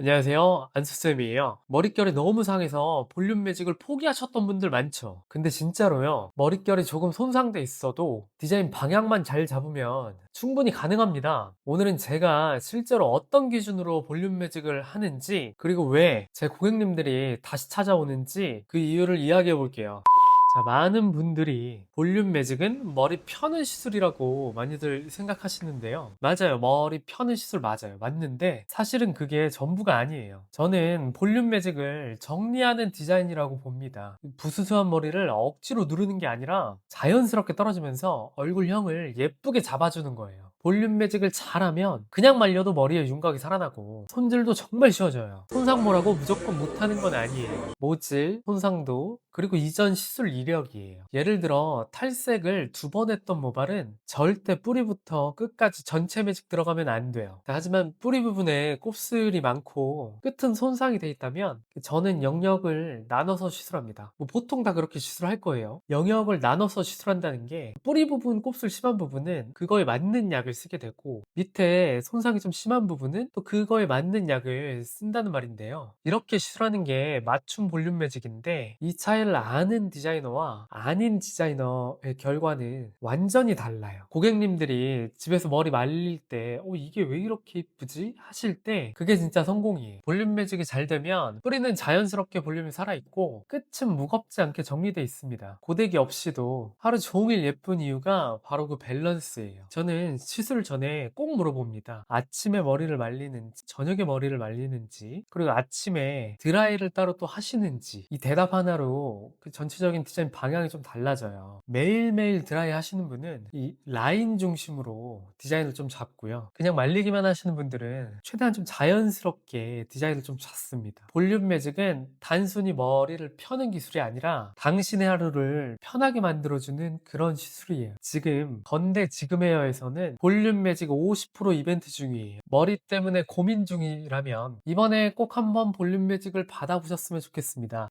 안녕하세요. 안수쌤이에요. 머릿결이 너무 상해서 볼륨 매직을 포기하셨던 분들 많죠. 근데 진짜로요. 머릿결이 조금 손상돼 있어도 디자인 방향만 잘 잡으면 충분히 가능합니다. 오늘은 제가 실제로 어떤 기준으로 볼륨 매직을 하는지 그리고 왜 제 고객님들이 다시 찾아오는지 그 이유를 이야기해 볼게요. 자, 많은 분들이 볼륨 매직은 머리 펴는 시술이라고 많이들 생각하시는데요. 맞아요. 머리 펴는 시술 맞아요. 맞는데 사실은 그게 전부가 아니에요. 저는 볼륨 매직을 정리하는 디자인이라고 봅니다. 부스스한 머리를 억지로 누르는 게 아니라 자연스럽게 떨어지면서 얼굴형을 예쁘게 잡아주는 거예요. 볼륨 매직을 잘하면 그냥 말려도 머리에 윤곽이 살아나고 손질도 정말 쉬워져요. 손상모라고 무조건 못하는 건 아니에요. 모질, 손상도, 그리고 이전 시술 이력이에요. 예를 들어 탈색을 두 번 했던 모발은 절대 뿌리부터 끝까지 전체 매직 들어가면 안 돼요. 하지만 뿌리 부분에 곱슬이 많고 끝은 손상이 돼 있다면 저는 영역을 나눠서 시술합니다. 뭐 보통 다 그렇게 시술할 거예요. 영역을 나눠서 시술한다는 게 뿌리 부분 곱슬 심한 부분은 그거에 맞는 약을 쓰게 되고 밑에 손상이 좀 심한 부분은 또 그거에 맞는 약을 쓴다는 말인데요. 이렇게 시술하는 게 맞춤 볼륨 매직인데 이 차이를 아는 디자이너와 아닌 디자이너의 결과는 완전히 달라요. 고객님들이 집에서 머리 말릴 때, 어, 이게 왜 이렇게 이쁘지? 하실 때, 그게 진짜 성공이에요. 볼륨 매직이 잘 되면 뿌리는 자연스럽게 볼륨이 살아있고, 끝은 무겁지 않게 정리되어 있습니다. 고데기 없이도 하루 종일 예쁜 이유가 바로 그 밸런스예요. 저는 시술 전에 꼭 물어봅니다. 아침에 머리를 말리는지, 저녁에 머리를 말리는지, 그리고 아침에 드라이를 따로 또 하시는지, 이 대답 하나로 그 전체적인 디자인 방향이 좀 달라져요. 매일매일 드라이 하시는 분은 이 라인 중심으로 디자인을 좀 잡고요. 그냥 말리기만 하시는 분들은 최대한 좀 자연스럽게 디자인을 좀 잡습니다. 볼륨 매직은 단순히 머리를 펴는 기술이 아니라 당신의 하루를 편하게 만들어주는 그런 시술이에요. 지금 건대 지금 헤어에서는 볼륨 매직 50% 이벤트 중이에요. 머리 때문에 고민 중이라면 이번에 꼭 한번 볼륨 매직을 받아보셨으면 좋겠습니다.